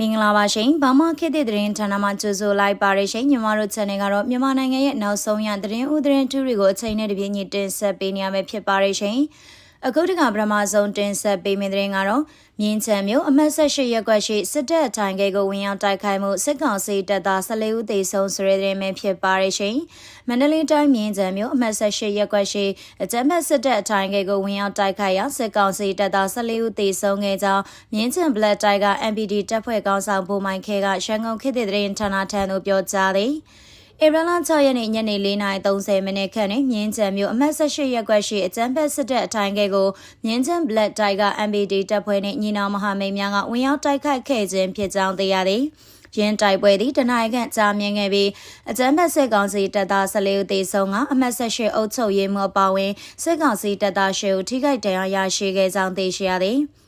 မင်္ဂလာပါရှင်ဘာမခေတ်တဲ့သတင်းဌာနမှာကြိုဆိုလိုက်ပါရရှင်ညီမတို့ channel ကတော့မြန်မာနိုင်ငံရဲ့နောက်ဆုံးရသတင်းဥသတင်းထူးတွေကိုအချိန်နဲ့တပြေးညီတင်ဆက်ပေးနေရမယ်ဖြစ်ပါရရှင် အခုတခါပထမဆုံးတင်ဆက်ပေးမယ့်သတင်းကတော့မြင်းချံမြို့အမှတ်18ရပ်ကွက်ရှိစစ်တပ်အထိုင်ကဲကိုဝင်ရောက်တိုက်ခိုက်မှုစစ်ကောင်စီတပ်သား14ဦးသေဆုံးဆိုတဲ့သတင်းပဲဖြစ်ပါရရှင်။မန္တလေးတိုင်းမြင်းချံမြို့အမှတ်18ရပ်ကွက်ရှိအကြမ်းဖက်စစ်တပ်အထိုင်ကဲကိုဝင်ရောက်တိုက်ခိုက်ရာစစ်ကောင်စီတပ်သား14ဦးသေဆုံးခဲ့ကြောင်းမြင်းချံ Black Tiger MPD တပ်ဖွဲ့ကောင်းဆောင်ဗိုလ်မိုင်ခဲကရန်ကုန်ခေတ်သစ်သတင်းဌာနထံသို့ပြောကြားသည်။ ဧပြီလ6ရက်နေ့ညနေ4:30မိနစ်ခန့်တွင်မြင်းချံမြို့အမှတ်18ရပ်ကွက်ရှိအကြမ်းဖက်စစ်တပ်အထိုင်ကဲကိုမြင်းချံ Black Tiger MBD တပ်ဖွဲ့နှင့်ညီနောင်မဟာမိတ်များကဝင်ရောက်တိုက်ခိုက်ခဲ့ခြင်းဖြစ်ကြောင်းသိရသည်။ရင်းတိုက်ပွဲသည်တနင်္ဂနွေကြာမြင့်ခဲ့ပြီးအကြမ်းဖက်စစ်ကောင်စီတပ်သား14ဦးသေဆုံးကအမှတ်18အုပ်ချုပ်ရေးမှူးပါဝင်စစ်ကောင်စီတပ်သား10ဦးထိခိုက်ဒဏ်ရာရရှိခဲ့ကြောင်းသိရှိရသည်။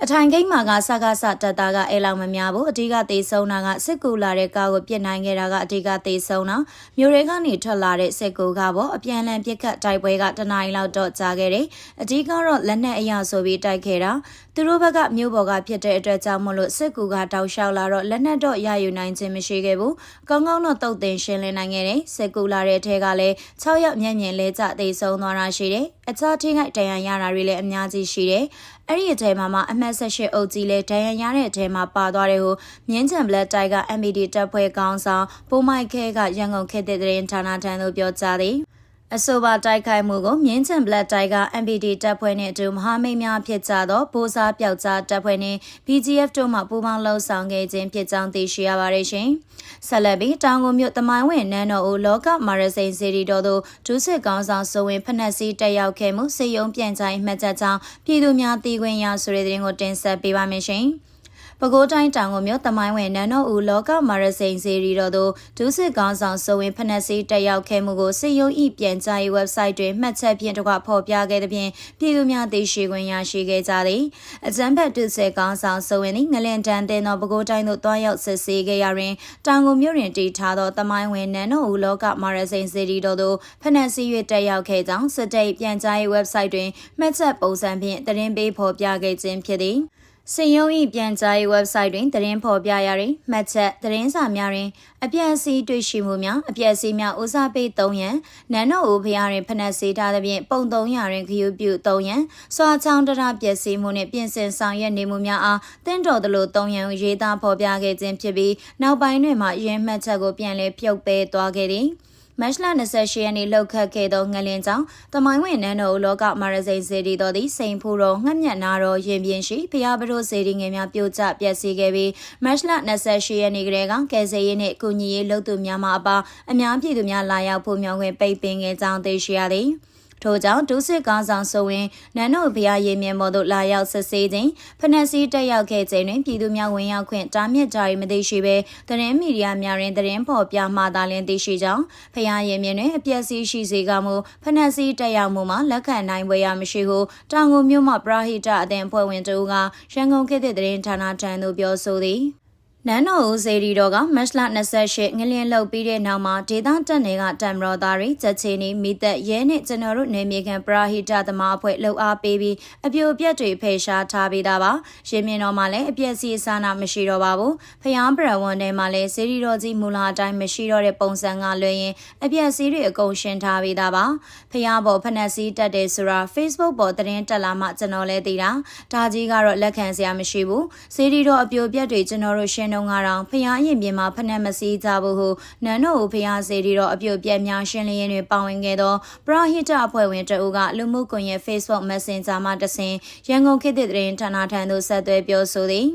အထိုင်ဂိတ်မှာကစကားစတက်တာကအဲလောက်မများဘူးအဓိကသေဆုံးတာကစစ်ကူလာတဲ့ကားကိုပြစ်နိုင်ခဲ့တာကအဓိကသေဆုံးတာမြို့တွေကနေထွက်လာတဲ့စစ်ကူကပေါ့အပြန်လန်ပြစ်ခတ်တိုက်ပွဲကတနင်္လာလောက်တော့ကြာခဲ့တယ်အဓိကတော့လက်နက်အရာဆိုပြီးတိုက်ခဲ့တာသူတို့ဘက်ကမြို့ပေါ်ကဖြစ်တဲ့အတွက်ကြောင့်မလို့စစ်ကူကတောက်လျှောက်လာတော့လက်နက်တော့ရယူနိုင်ခြင်းမရှိခဲ့ဘူးကောင်းကောင်းတော့တုတ်တင်ရှင်းလင်းနိုင်ခဲ့တယ်စစ်ကူလာတဲ့အထက်ကလည်း6ရက်မျက်မြင်လဲကျသေဆုံးသွားတာရှိတယ်အခြားထိခိုက်ဒဏ်ရာရတာတွေလည်းအများကြီးရှိတယ် အဲ့ဒီအထဲမှာမှအမှတ်18အုပ်ကြီးလဲဒဏ်ရာရတဲ့အထဲမှာပါသွားတယ်ဟုမြင်းချံဘလက်တိုက်က MBD တပ်ဖွဲ့ကောင်းဆောင်ပိုမိုက်ခဲကရန်ကုန်ခေတ်တဲ့သတင်းဌာနထံသို့ပြောကြားသည် အဆိုပါတိုက်ခိုက်မှုကိုမြင်းချံဘလက်တိုက်က MPD တပ်ဖွဲ့နှင့်အတူမဟာမိတ်များဖြစ်ကြသောဗိုလ်စားပျောက်ကြားတပ်ဖွဲ့နှင့် BGF တို့မှပူးပေါင်းလှုပ်ဆောင်ခဲ့ခြင်းဖြစ်ကြောင်းသိရှိရပါတယ်ရှင်။ဆက်လက်ပြီးတောင်ကုန်မြို့တမိုင်းဝင်နန်းတော်ဦးလောကမာရစိန်စီရီတော်သို့ဒုစစ်ကောင်းဆောင်ဆိုဝင်ဖက်နှက်စီးတက်ရောက်ခဲ့မှုစေယုံပြန်ချိုင်းမှတ်ချက်ကြောင်းပြည်သူများတည်ခွင့်ရဆိုတဲ့သတင်းကိုတင်ဆက်ပေးပါမယ်ရှင်။ ပဲခူးတိုင်းတောင်ကိုမြို့တမိုင်းဝင်နန်းတော်ဦးလောကမာရစိန်စီရီတော်သို့ဒုစစ်ကောင်းဆောင်ဆိုဝင်ဖနက်စီတက်ရောက်ခဲ့မှုကိုစစ်ရုံးဤပြန်ကြားရေး website တွင်မှတ်ချက်ဖြင့်တကွဖော်ပြခဲ့သဖြင့်ပြည်သူများသိရှိခွင့်ရရှိခဲ့ကြသည်အကြမ်းဖက်ဒုစစ်ကောင်းဆောင်ဆိုဝင်သည်ငလင်တန်တဲ့သောပဲခူးတိုင်းသို့တွားရောက်စစ်ဆေးခဲ့ရတွင်တောင်ကိုမြို့တွင်တည်ထားသောတမိုင်းဝင်နန်းတော်ဦးလောကမာရစိန်စီရီတော်သို့ဖနက်စီ၍တက်ရောက်ခဲ့ကြောင်းစစ်တပ်ပြန်ကြားရေး website တွင်မှတ်ချက်ပုံစံဖြင့်သတင်းပေးဖော်ပြခဲ့ခြင်းဖြစ်သည် စင်ယုံ၏ပြန်ကြားရေး website တွင်သတင်းဖော်ပြရတွင်မှတ်ချက်သတင်းစာများတွင်အပြည့်အစည်းတွေ့ရှိမှုများအပြည့်အစည်းများဦးစားပေး3ရန်နန်းတော်ဦးဖျားတွင်ဖနက်စေးထားသဖြင့်ပုံ300တွင်ခယူးပြု3ရန်စွာချောင်းတရပြည့်စည်မှုနှင့်ပြင်ဆင်ဆောင်ရွက်နေမှုများအားတင့်တော်သလို3ရန်ရေးသားဖော်ပြခဲ့ခြင်းဖြစ်ပြီးနောက်ပိုင်းတွင်မှရင်းမှတ်ချက်ကိုပြန်လည်ပြုတ်ပေးသွားခဲ့သည်။ မတ်လ28ရက်နေ့လှုပ်ခတ်ခဲ့သောငလင်ကြောင့်တမိုင်းဝင်နန်းတော်လောကမာရစိန်စေတီတော်သည်စိန်ဖူတော်ငှက်မြတ်နာတော်ရင်ပြင်းရှိဖျားပတို့စေတီငယ်များပြိုကျပျက်စီးခဲ့ပြီးမတ်လ28ရက်နေ့ကလေးကကယ်ဆယ်ရေးနှင့်ကုညီရေးလုပ်သူများမှအပါအများပြည်သူများလာရောက်ဖို့မြောင်းခွင့်ပိတ်ပင်ခဲ့ကြောင်းသိရှိရသည်။ ထို့ကြောင့်ဒုစစ်ကောင်းဆောင်ဆိုရင်နန်းတော်ဘုရားရေမြင့်မော်သို့လာရောက်ဆက်ဆေးခြင်းဖနက်စီတက်ရောက်ခဲ့ခြင်းတွင်ပြည်သူများဝင်ရောက်ခွင့်တားမြစ်ကြရမသိရှိဘဲသတင်းမီဒီယာများတွင်သတင်းဖော်ပြမှသာလျှင်သိရှိကြောင်းဘုရားရေမြင့်တွင်အပျက်စီးရှိစေကမူဖနက်စီတက်ရောက်မှုမှာလက်ခံနိုင်ပွဲရမရှိဟုတောင်ကုန်မြို့မှပရာဟိတအသင်းအဖွဲ့ဝင်တို့ကရန်ကုန်ခေတ်သစ်သတင်းဌာနထံသို့ပြောဆိုသည် နန်းတော်ဦးစေရီတော်ကမတ်လ28ငလျင်လှုပ်ပြီးတဲ့နောက်မှာဒေသတက်နယ်ကတံမရောသားတွေချက်ချင်းနီမိသက်ရဲနဲ့ကျွန်တော်တို့နေမြေခံပရာဟိတသမားအဖွဲ့လှုပ်အားပေးပြီးအပြိုပြက်တွေဖယ်ရှားထားပေးတာပါရှင်မြင်တော်မှာလည်းအပြက်စီအစားနာမရှိတော့ပါဘူးဖျားပရဝန်းထဲမှာလည်းစေရီတော်ကြီးမူလာအတိုင်းမရှိတော့တဲ့ပုံစံကလွှဲရင်အပြက်စီတွေအကုန်ရှင်းထားပေးတာပါဖျားပေါ်ဖနက်စီတက်တယ်ဆိုတာ Facebook ပေါ်သတင်းတက်လာမှကျွန်တော်လည်းသိတာဒါကြီးကတော့လက်ခံစရာမရှိဘူးစေရီတော်အပြိုပြက်တွေကျွန်တော်တို့ရှင်းနှုံကတော့ဖျားရင်ပြင်မှာဖနှက်မစည်းကြဘူးဟုနန်းတော်ကိုဖျားစေတီတော့အပြုတ်ပြက်များရှင်းလင်းရင်းတွေပါဝင်ခဲ့သောပရဟိတအဖွဲ့ဝင်တအုပ်ကလူမှုကွန်ရက် Facebook Messenger မှာတဆင်ရန်ကုန်ခေတ်သစ်သတင်းဌာနထံသို့ဆက်သွယ်ပြောဆိုသည်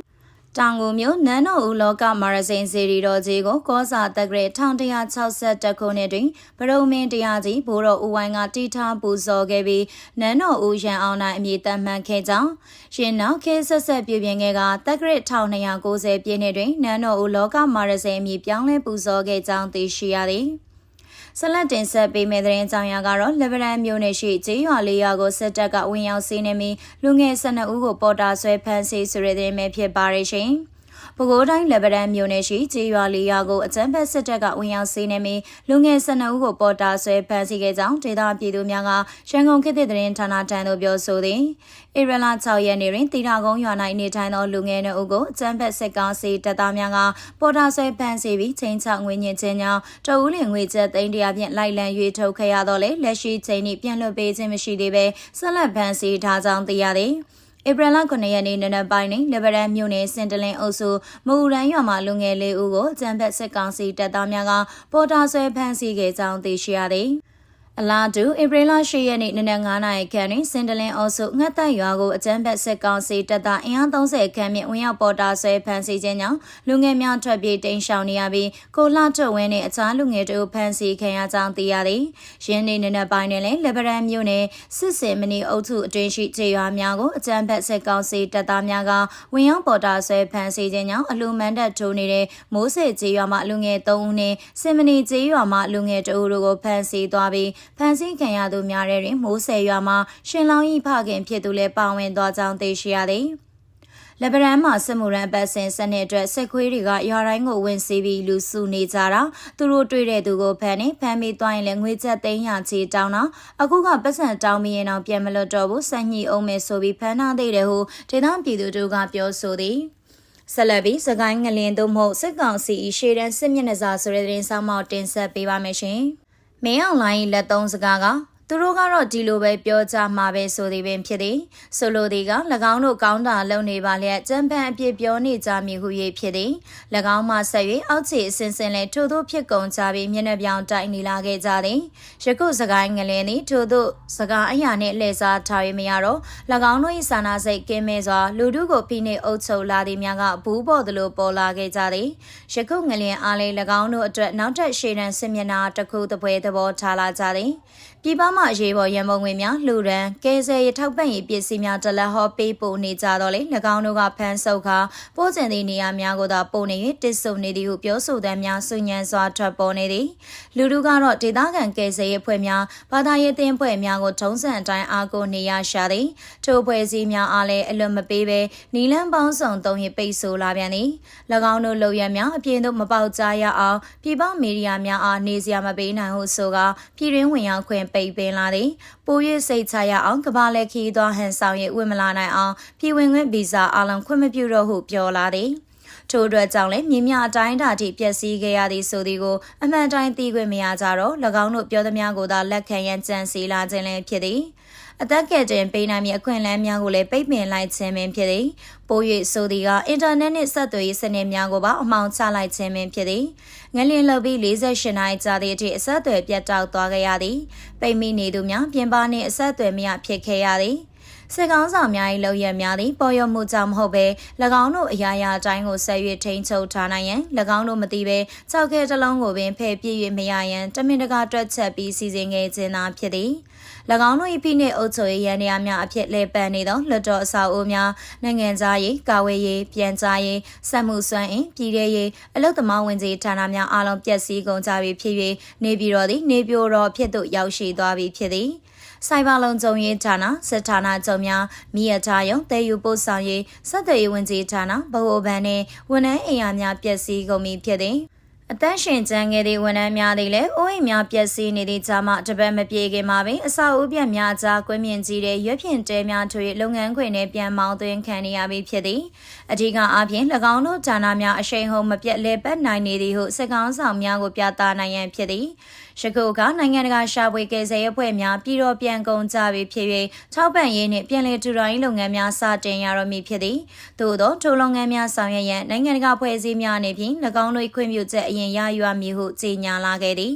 တောင်ကိုမြို့နန်းတော်ဦးလောကမာရစိန်စီရီတော်ကြီးကိုကောစာတက်ကရ1162ခုနှစ်တွင်ဗရုံမင်းတရားကြီးဘိုးတော်ဦးဝိုင်းကတီထားပူဇော်ခဲ့ပြီးနန်းတော်ဦးရန်အောင်နိုင်အမည်တမ်းမှန်ခဲ့ကြောင်းရှင်နောက်ခေဆက်ဆက်ပြပြင်းခဲ့ကတက်ကရ1290ပြည့်နှစ်တွင်နန်းတော်ဦးလောကမာရစိန်အမည်ပြောင်းလဲပူဇော်ခဲ့ကြောင်းသိရှိရသည် ဆက်လက်တင်ဆက်ပေးမယ့်သတင်းကြောင်းရာကတော့လီဘရန်မြို့နယ်ရှိကျေးရွာလေးရွာကိုစစ်တပ်ကဝင်ရောက်စီးနှင်းပြီးလူငယ်12ဦးကိုပေါ်တာဆွဲဖမ်းဆီးဆိုတဲ့သတင်းပဲဖြစ်ပါရရှင်။ ပဲခူးတိုင်းလက်ဗရန်မြို့နယ်ရှိကျေးရွာလေးရွာကိုအကြမ်းဖက်စစ်တပ်ကဝင်ရောက်စီးနေပြီးလူငယ်12ဦးကိုပေါ်တာဆွဲဖမ်းဆီးခဲ့ကြောင်းဒေသပြည်သူများကရန်ကုန်ခေတ်သစ်သတင်းဌာနတန်းသို့ပြောဆိုသည်ဧပြီလ6ရက်နေ့တွင်တီတာကုန်းရွာ၌နေထိုင်သောလူငယ်2ဦးကိုအကြမ်းဖက်စစ်ကောင်စီတပ်သားများကပေါ်တာဆွဲဖမ်းဆီးပြီးချိန်ချငွေညင်ခြင်းကြောင့်တအူးလင်ငွေကျပ်သိန်းတရာဖြင့်လိုက်လံရွေထုတ်ခဲ့ရတော့လေလက်ရှိချိန်နှင့်ပြန်လွှတ်ပေးခြင်းမရှိသေးဘဲဆက်လက်ဖမ်းဆီးထားကြောင်းသိရသည် ဧပြီလ9ရက်နေ့နနက်ပိုင်းတွင်လီဘရန်မြို့နယ်စင်တလင်အုပ်စုမူရန်ရွာမှလူငယ်လေးဦးကိုအကြံဖက်စစ်ကောင်စီတပ်သားများကပေါ်တာဆွဲဖမ်းဆီးခဲ့ကြောင်းသိရှိရသည်။ အလားတူဧပြီလ10ရက်နေ့နနက်9နာရီခန့်တွင်စင်တလင်အုပ်စုငှက်သက်ရွာကိုအကြမ်းဖက်စစ်ကောင်စီတပ်သားအင်အား30ခန့်မြင့်ဝင်ရောက်ပေါ်တာဆွဲဖမ်းဆီးခြင်းကြောင့်လူငယ်များထွက်ပြေးတိမ်းရှောင်နေရပြီးကိုလှထုတ်ဝင်းနဲ့အခြားလူငယ်တို့ဖမ်းဆီးခံရကြောင်းသိရသည်။ရင်းနေနနက်ပိုင်းတွင်လည်းလီဘရန်မြို့နယ်စစ်စင်မနီအုပ်စုအတွင်းရှိခြေရွာများကိုအကြမ်းဖက်စစ်ကောင်စီတပ်သားများကဝင်ရောက်ပေါ်တာဆွဲဖမ်းဆီးခြင်းကြောင့်အလူမန်တပ်ထိုးနေတဲ့မိုးစေခြေရွာမှလူငယ်3ဦးနဲ့စင်မနီခြေရွာမှလူငယ်2ဦးတို့ကိုဖမ်းဆီးသွားပြီးဖမ်းဆီးခံရသူများတဲ့တွင်မိုးဆယ်ရွာမှာရှင်လောင်းဤဖခင်ဖြစ်သူလည်းပါဝင်သွားကြောင်းသိရှိရသည်လက်ဗရန်မှာစစ်မှုရန်ပတ်စင်စနစ်အတွက်စစ်ခွေးတွေကရွာတိုင်းကိုဝင်စီးပြီးလူစုနေကြတာသူတို့တွေ့တဲ့သူကိုဖမ်းနေဖမ်းပြီးသွားရင်လည်းငွေချက်သိန်းရချေတောင်းတော့အခုကပတ်စံတောင်းပြီးရင်တော့ပြန်မလွတ်တော့ဘူးစက်ညှိအောင်မယ်ဆိုပြီးဖမ်းထားသေးတယ်ဟုဒေသပြည်သူတို့ကပြောဆိုသည်ဆက်လက်ပြီးစကိုင်းငလင်တို့မဟုတ်စစ်ကောင်စီရှေ့တန်းစစ်မျက်နှာစာဆိုတဲ့သတင်းဆောင်မတင်ဆက်ပေးပါမယ်ရှင်။ မင်းအောင်လိုင်းလက်သုံးစကားက သူတို့ကတော့ဒီလိုပဲပြောကြမှာပဲဆိုသည်ပင်ဖြစ်သည်ဆိုလိုသည်က၎င်းတို့ကောင်းတာလုပ်နေပါလျက်ကြံပန်အပြစ်ပြောနေကြမည်ဟု၍ဖြစ်သည်၎င်းမှဆက်၍အောက်ခြေအစင်စင်လဲထို့သောဖြစ်ကုန်ကြပြီးမျက်နှာပြောင်တိုင်နေလာခဲ့ကြသည်ယခုစကိုင်းငလင်းသည်ထို့သောစကားအရာနှင့်လှည့်စားထား၍မရတော့၎င်းတို့၏စာနာစိတ်ကင်းမဲ့စွာလူတို့ကိုဖိနှိပ်အုပ်ချုပ်လာသည်များကဘူးပေါ်သလိုပေါ်လာခဲ့ကြသည်ယခုငလင်းအားလည်း၎င်းတို့အတွက်နောက်ထပ်ရှေ့တန်းစစ်မျက်နှာတစ်ခုတစ်ပွဲသဘောထားလာကြသည်ပြည်ပမှအရေးပေါ်ရန်ပုံငွေများလှူဒန်းကဲဆယ်ရထောက်ပံ့ရေးပစ္စည်းများတလက်ဟောပေးပို့နေကြတော့လေ၎င်းတို့ကဖမ်းဆုပ်ခါပို့ကျင်သည့်နေရာများကိုသာပို့နေ၍တစ်ဆုပ်နေသည်ဟုပြောဆိုသံများဆွညံစွာထွက်ပေါ်နေသည်လူတို့ကတော့ဒေသခံကဲဆယ်ရေးဖွဲ့များဘာသာရေးအသင်းဖွဲ့များကိုထုံးစံအတိုင်းအားကိုနေရရှာသည်ထိုဖွဲ့စည်းများအားလည်းအလွတ်မပေးဘဲနီလန်းပေါင်းစုံသုံးရပိတ်ဆို့လာပြန်သည်၎င်းတို့လုံရများအပြင်းတို့မပေါက်ကြားရအောင်ပြည်ပမီဒီယာများအားနေစရာမပေးနိုင်ဟုဆိုကပြည်တွင်းဝင်ရောက်ခွင့်ပိတ်ပင်လာသည်ပို၍စိတ်ချရအောင်ကဘာလက်ခီးသောဟန်ဆောင်ရဲ့ဝင်မလာနိုင်အောင်ပြည်ဝင်ခွင့်ဗီဇာအလုံးခွင့်မပြုတော့ဟုပြောလာသည်ထို့အတွက်ကြောင့်လည်းမြင်းမြအတိုင်းတာထိပျက်စီးခဲ့ရသည်ဆိုသည်ကိုအမှန်တိုင်းသိခွင့်မရကြတော့၎င်းတို့ပြောသမျှကိုသာလက်ခံရန်ကြံစီလာခြင်းလည်းဖြစ်သည် အသက်ကဲ့တင်ပေးနိုင်မည်အခွင့်အလမ်းများကိုလည်းပိတ်ပင်လိုက်ခြင်းပင်ဖြစ်သည်ပို၍ဆိုသည်ကအင်တာနက်နှင့်ဆက်သွယ်ရေးစနစ်များကိုပါအမှောင်ချလိုက်ခြင်းပင်ဖြစ်သည်ငလျင်လှုပ်ပြီး48နိုင်ကြာသည့်အထိအဆက်အသွယ်ပြတ်တောက်သွားခဲ့ရသည်ပိတ်မိနေသူများပြင်ပနှင့်အဆက်အသွယ်မရဖြစ်ခဲ့ရသည် စစ်ကောင်းဆောင်များ၏လောက်ရများသည်ပေါ်ရမှုကြောင့်မဟုတ်ဘဲ၎င်းတို့အရာရာအတိုင်းကိုဆက်၍ထိန်းချုပ်ထားနိုင်ရန်၎င်းတို့မသိဘဲကြောက်ခဲတစ်လုံးကိုပင်ဖယ်ပြည့်၍မရရန်တမင်တကာတွက်ချက်ပြီးစီစဉ်ခဲ့ခြင်းသာဖြစ်သည်၎င်းတို့၏ဖိနှိပ်အုပ်ချုပ်ရေးရန်ရာများအဖြစ်လဲပန်နေသောလွတ်တော်အဆောက်အဦများနိုင်ငံသားရေးကာဝေးရေးပြန်ကြားရေးစက်မှုစွမ်းအင်ပြည်ထရေးအလုသမားဝင်ကြီးဌာနများအားလုံးပျက်စီးကုန်ကြပြီဖြစ်၍နေပြည်တော်သည်နေပြိုတော်ဖြစ်သို့ရောက်ရှိသွားပြီဖြစ်သည် စိုက်ဘာလုံးကြုံရေးဌာနစစ်ဌာနချုပ်များမိရထားရုံတဲယူပို့ဆောင်ရေးစက်တွေဝင်ကြီးဌာနဗဟိုဘဏ်နှင့်ဝန်ထမ်းအိမ်ယာများပျက်စီးကုန်ပြီဖြစ်သည် အသက်ရှင်ကျန်းခဲ့သည့်ဝန်ထမ်းများသည်လည်းအိုးအိမ်များပျက်စီးနေသည့်ကြားမှတပတ်မပြေခင်မှာပင်အဆောက်အဦပြက်များကြားကွင်းမြင့်ကြီးတဲ့ရွက်ဖြင့်တဲများထွေလုပ်ငန်းခွင်နှင့်ပြန်မောင်းသွင်းခံနေရပြီဖြစ်သည်အထူးအားဖြင့်၎င်းတို့ဌာနများအရှိန်ဟုန်မပြတ်လဲပတ်နိုင်နေသည်ဟုစက်ကောင်းဆောင်များကိုပြသနိုင်ရန်ဖြစ်သည်ယခုကနိုင်ငံတကာရှာဖွေကယ်ဆယ်ရေးအဖွဲ့များပြည်တော်ပြန်ကုန်ကြပြီဖြစ်၍ထောက်ပံ့ရေးနှင့်ပြည်လည်ထူထောင်ရေးလုပ်ငန်းများစတင်ရတော့မည်ဖြစ်သည်သို့သောထိုလုပ်ငန်းများဆောင်ရွက်ရန်နိုင်ငံတကာဖွဲ့စည်းများအနေဖြင့်၎င်းတို့ခွင့်ပြုချက်အရင်ရယူရမည်ဟုကြေညာလာခဲ့သည်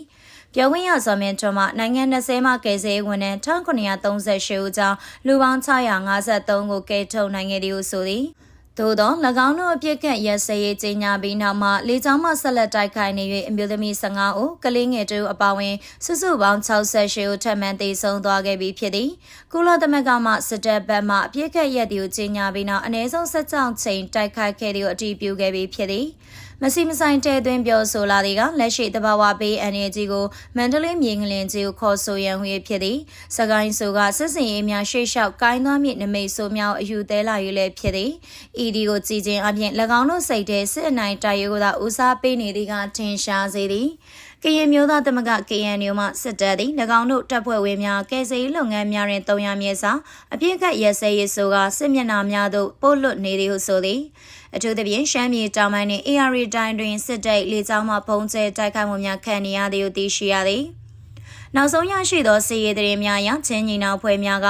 ပြောခွင့်ရဇော်မင်းထွန်းမှနိုင်ငံ20မှာကယ်ဆယ်ဝန်ထမ်း1938ဦးကြောင့်လူပေါင်း653ကိုကယ်ထုတ်နိုင်ခဲ့သည်ဟုဆိုသည်သို့သော၎င်းတို့အပြစ်ခတ်ရက်စရေးကြီးညာပြီးနောက်မှလေကြောင်းမှဆက်လက်တိုက်ခိုက်နေ၍အမျိုးသမီး15ဦးကလေးငယ်တို့အပါအဝင်စုစုပေါင်း68ဦးထပ်မံသေဆုံးသွားခဲ့ပြီးဖြစ်သည်ကုလသမဂ္ဂမှစစ်တပ်ဘက်မှအပြစ်ခတ်ရက်တွေကိုကြီးညာပြီးနောက်အနည်းဆုံး16ချိန်တိုက်ခိုက်ခဲ့သည့်အတည်ပြုခဲ့ပြီးဖြစ်သည် မစီမဆိုင်တဲသွင်းပြောဆိုလာသည်ကလက်ရှိတဘာဝပေးအန်ရီဂျီကိုမန္တလေးမြေငလင်ကြီးကိုခေါ်ဆိုရန်ဟွေဖြစ်သည်စကိုင်းဆိုကစစ်စင်ရေးများရှေ့လျှောက်ကိုင်းသွားမြင့်နမိတ်ဆိုများအယူသေးလာရေးလည်းဖြစ်သည် ED ကိုကြည်ချင်းအပြင်၎င်းတို့စိတ်တဲ့စစ်အနိုင်တိုက်ရိုးကသာဦးစားပေးနေသည်ကထင်ရှားစေသည်ကရင်မျိုးသားသမဂ KNU မှစစ်တပ်သည်၎င်းတို့တပ်ဖွဲ့ဝင်များကယ်ဆယ်ရေးလုပ်ငန်းများတွင်တုံရမြဲစာအပြည့်ကရက်စဲရေးဆိုကစစ်မျက်နှာများသို့ပို့လွတ်နေသည်ဟုဆိုသည် အထူးသဖြင့်ရှမ်းပြည်တောင်ပိုင်းနှင့် AR တိုင်းတွင်စစ်တပ်လေကြောင်းမှပုံကျဲတိုက်ခိုက်မှုများခံနေရသည်ဟုသိရှိရသည်နောက်ဆုံးရရှိသောစီရေးသတင်းများအရချင်းညီနောင်ဖွဲ့များက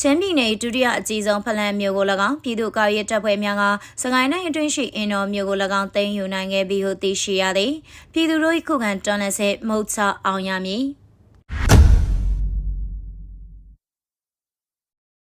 ချင်းပြည်နယ်ဒုတိယအကြီးဆုံးဖလန်မြို့ကို၎င်းပြည်သူ့ကာရဲတပ်ဖွဲ့များကစကိုင်းတိုင်းအတွင်းရှိအင်တော်မြို့ကို၎င်းသိမ်းယူနိုင်ခဲ့ပြီးဟုသိရှိရသည်ပြည်သူတို့၏ခုခံတော်လှန်စစ်မုတ်ချအောင်ရမည်